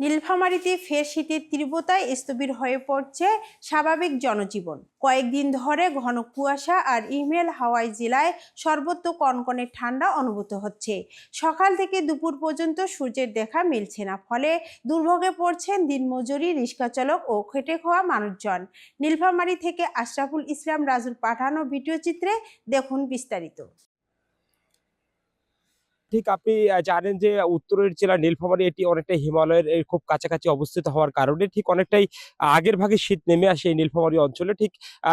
নীলফামারীতে ফের শীতের তীব্রতায় স্থবির হয়ে পড়ছে স্বাভাবিক জনজীবন। কয়েকদিন ধরে ঘন কুয়াশা আর ইমেল হাওয়াই জেলায় সর্বত্র কনকনে ঠান্ডা অনুভূত হচ্ছে। সকাল থেকে দুপুর পর্যন্ত সূর্যের দেখা মিলছে না, ফলে দুর্ভোগে পড়ছেন দিনমজুরি রিক্সা চালক ও খেটে খাওয়া মানুষজন। নীলফামারী থেকে আশরাফুল ইসলাম রাজুর পাঠানো ভিডিও চিত্রে দেখুন বিস্তারিত। ঠিক আপনি জানেন যে উত্তরের জেলা নীলফামারী এটি অনেকটা হিমালয়ের খুব কাছাকাছি অবস্থিত হওয়ার কারণে ঠিক অনেকটাই আগের ভাগে শীত নেমে আসে এই নীলফামারী অঞ্চলে। ঠিক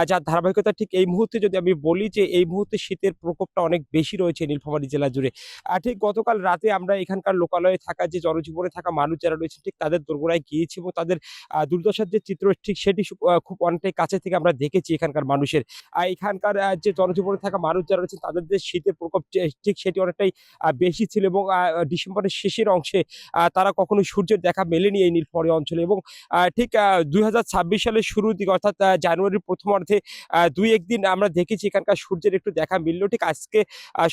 যার ধারাবাহিকতা ঠিক এই মুহূর্তে যদি আমি বলি যে এই মুহূর্তে শীতের প্রকোপটা অনেক বেশি রয়েছে নীলফামারী জেলা জুড়ে। আর ঠিক গতকাল রাতে আমরা এখানকার লোকালয়ে থাকা যে জনজীবনে থাকা মানুষ যারা রয়েছে ঠিক তাদের দোরগোড়ায় গিয়েছি এবং তাদের দুর্দশার যে চিত্র, ঠিক সেটি খুব অনেকটাই কাছে থেকে আমরা দেখেছি এখানকার মানুষের। আর এখানকার যে জনজীবনে থাকা মানুষ যারা রয়েছে তাদের যে শীতের প্রকোপ ঠিক সেটি অনেকটাই বেশি ছিল এবং ডিসেম্বরের শেষের অংশে তারা কখনো সূর্যের দেখা মেলেনি এই নীলফামারী অঞ্চলে এবং ঠিক দুই হাজার ছাব্বিশ সালের শুরুর দিকে অর্থাৎ জানুয়ারির প্রথমার্ধে দুই একদিন আমরা দেখেছি এখানকার সূর্যের একটু দেখা মিললো। ঠিক আজকে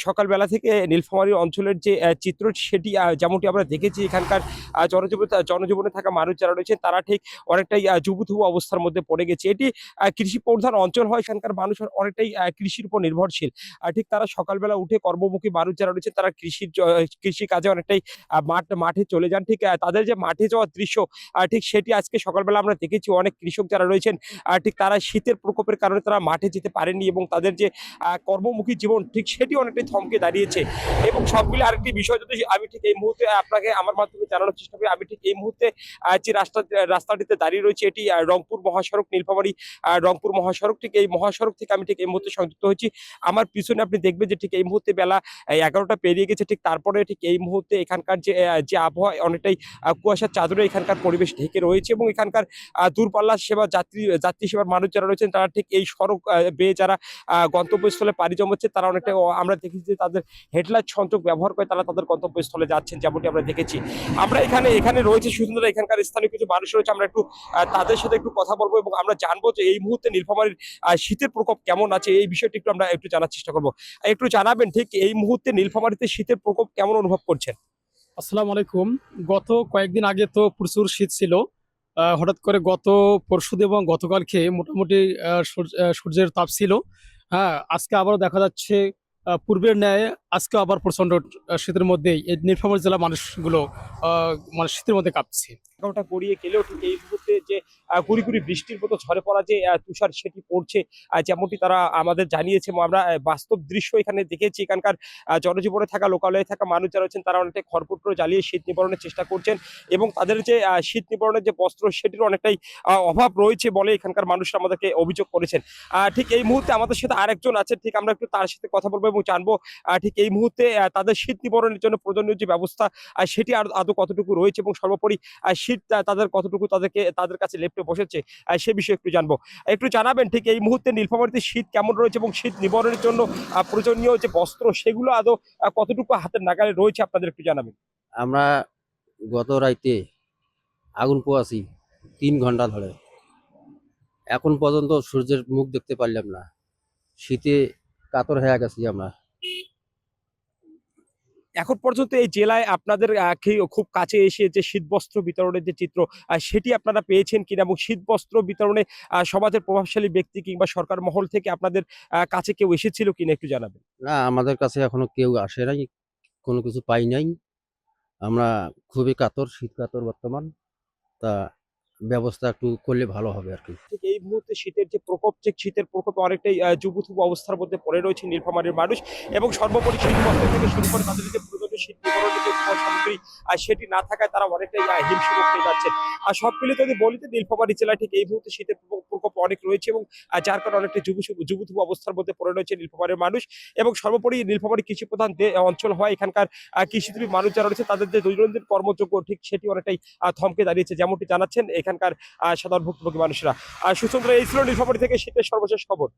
সকালবেলা থেকে নীলফামারী অঞ্চলের যে চিত্র সেটি যেমনটি আমরা দেখেছি এখানকার জনজীবন জনজীবনে থাকা মানুষ যারা রয়েছে তারা ঠিক অনেকটাই আহ, জুবুথুবু অবস্থার মধ্যে পড়ে গেছে। এটি কৃষি প্রধান অঞ্চল হয় এখানকার মানুষ অনেকটাই কৃষির উপর নির্ভরশীল। ঠিক তারা সকালবেলা উঠে কর্মমুখী মানুষ যারা রয়েছে তারা কৃষির জ- কৃষি কাজে অনেকটাই মাঠ, মাঠে চলে যান। ঠিক তাদের যে মাঠে যাওয়ার দৃশ্য ঠিক সেটি আজকে সকালবেলা আমরা দেখেছি। অনেক কৃষক যারা রয়েছেন ঠিক তারা শীতের প্রকোপের কারণে তারা মাঠে যেতে পারেননি এবং তাদের যে কর্মমুখী জীবন, ঠিক সেটি অনেকটাই থমকে দাঁড়িয়েছে। এবং সবগুলি আরেকটি বিষয় যদি আমি ঠিক এই মুহূর্তে আপনাকে আমার মাধ্যমে জানানোর চেষ্টা করি, আমি ঠিক এই মুহূর্তে যে রাস্তা, রাস্তাটিতে দাঁড়িয়ে রয়েছে, এটি রংপুর মহাসড়ক, নীলফামারী রংপুর মহাসড়ক, ঠিক এই মহাসড়ক থেকে আমি ঠিক এই মুহূর্তে সংযুক্ত হয়েছি। আমার পিছনে আপনি দেখবেন যে ঠিক এই মুহূর্তে বেলা এগারোটা পেরিয়ে গেছে ঠিক তারপরে ঠিক এই মুহূর্তে এখানকার যে যে আবহাওয়া অনেকটাই কুয়াশার চাদরে এখানকার পরিবেশ ঢেকে রয়েছে এবং এখানকার আহ, দূরপাল্লার সেবা যাত্রী যাত্রী সেবার মানুষ যারা রয়েছেন তারা ঠিক এই সড়ক বেয়ে যারা গন্তব্যস্থলে পাড়ি জমাচ্ছে তারা অনেকটা আমরা দেখেছি যে তাদের হেডলাইট সংযোগ ব্যবহার করে তারা তাদের গন্তব্যস্থলে যাচ্ছেন যেমনটি আমরা দেখেছি। আমরা এখানে এখানে রয়েছে সুন্দর এখানকার স্থানীয় কিছু মানুষ রয়েছে আমরা একটু তাদের সাথে একটু কথা বলব এবং আমরা জানব যে এই মুহূর্তে নীলফামারীর শীতের প্রকোপ কেমন আছে এই বিষয়টি একটু আমরা একটু জানার চেষ্টা করব। একটু জানাবেন ঠিক এই মুহূর্তে নীলফামারীতে শীতের প্রকোপ কেমন অনুভব করছেন? আসসালামু আলাইকুম গত কয়েকদিন আগে তো প্রচুর শীত ছিল। হঠাৎ করে গত পরশুদিন এবং গতকাল খেয়ে মোটামুটি সূর্যের তাপ ছিল। হ্যাঁ আজকে আবারও দেখা যাচ্ছে পূর্বের ন্যায় আজকে আবার প্রচণ্ড শীতের মধ্যে এই জেলার মানুষগুলো মানে শীতের মধ্যে কাঁপছে। এগারোটা গড়িয়ে গেলেও ঠিক এই মুহূর্তে যে গুড়ি গুড়ি বৃষ্টির মতো ঝরে পড়া যে তুষার সেটি পড়ছে যেমনটি তারা আমাদের জানিয়েছে আমরা বাস্তব দৃশ্য এখানে দেখেছি। এখানকার জনজীবনে থাকা, লোকালয়ে থাকা মানুষ যারা রয়েছেন, তারা অনেকটাই খড়পুত্র জ্বালিয়ে শীত নিবারণের চেষ্টা করছেন, এবং তাদের যে শীত নিবারণের যে বস্ত্র সেটির অনেকটাই অভাব রয়েছে বলে এখানকার মানুষরা আমাদেরকে অভিযোগ করেছেন। ঠিক এই মুহূর্তে আমাদের সাথে আরেকজন আছে ঠিক আমরা একটু তার সাথে কথা বলব এবং জানব ঠিক এই মুহূর্তে তাদের শীত নিবারণের জন্য প্রয়োজনীয় যে ব্যবস্থা সেটি আর, আদৌ কতটুকু রয়েছে এবং সর্বোপরি শীত তাদের কতটুকু তাদেরকে, তাদের কাছে লেপটে বসেছে সে বিষয়ে একটু জানব। একটু জানাবেন ঠিক এই মুহূর্তে নীলফামারীতে শীত কেমন রয়েছে এবং শীত নিবারণের জন্য প্রয়োজনীয় যে বস্ত্র, সেগুলো আদৌ কতটুকু হাতের নাগালে রয়েছে আপনাদের একটু জানাবেন। আমরা গত রাইতে আগুন পোয়াছি তিন ঘণ্টা ধরে। এখন পর্যন্ত সূর্যের মুখ দেখতে পারলাম না। শীতে কাতর হয়ে গেছি আমরা। এখন পর্যন্ত এই জেলায় আপনাদের খুব কাছে এসে যে শীতবস্ত্র বিতরণের যে চিত্র সেটি আপনারা পেয়েছেন কিনা এবং শীতবস্ত্র বিতরণে সমাজের প্রভাবশালী ব্যক্তি কিংবা সরকার মহল থেকে আপনাদের কাছে কেউ এসেছিল কিনা একটু জানাবেন? না, আমাদের কাছে এখনও কেউ আসে নাই, কোনো কিছু পাই নাই। আমরা খুবই কাতর, শীত কাতর বর্তমান। তা ব্যবস্থা একটু করলে ভালো হবে আর কি। ঠিক এই মুহূর্তে শীতের যে প্রকোপ যে শীতের প্রকোপ অনেকটাই যুবথুব অবস্থার মধ্যে পড়ে রয়েছে নীলফামারীর মানুষ এবং সর্বোপরি শীত থেকে শুরু করে তাদের যে সেটি না থাকায় তারা অনেকটাই হিমশিম হয়ে যাচ্ছেন আর সব মিলিয়ে যদি বলি যে নীলফামারী জেলায় ঠিক এই মুহূর্তে শীতের প্রকোপ- অনেক রয়েছে এবং যার কারণে অনেকটা যুব যুবথুবু অবস্থার মধ্যে পড়ে রয়েছে নীলফামারীর মানুষ। এবং সর্বোপরি নীলফামারী কৃষি প্রধান অঞ্চল হয় এখানকার কৃষিজীবী মানুষ যারা রয়েছে তাদের যে দৈনন্দিন কর্মযোগ্য ঠিক সেটি অনেকটাই থমকে দাঁড়িয়েছে যেমনটি জানাচ্ছেন এখানকার সাধারণ ভুক্তভোগী মানুষরা। সুচন্দ্র, এই ছিল নীলফামারী থেকে শীতের সর্বশেষ খবর।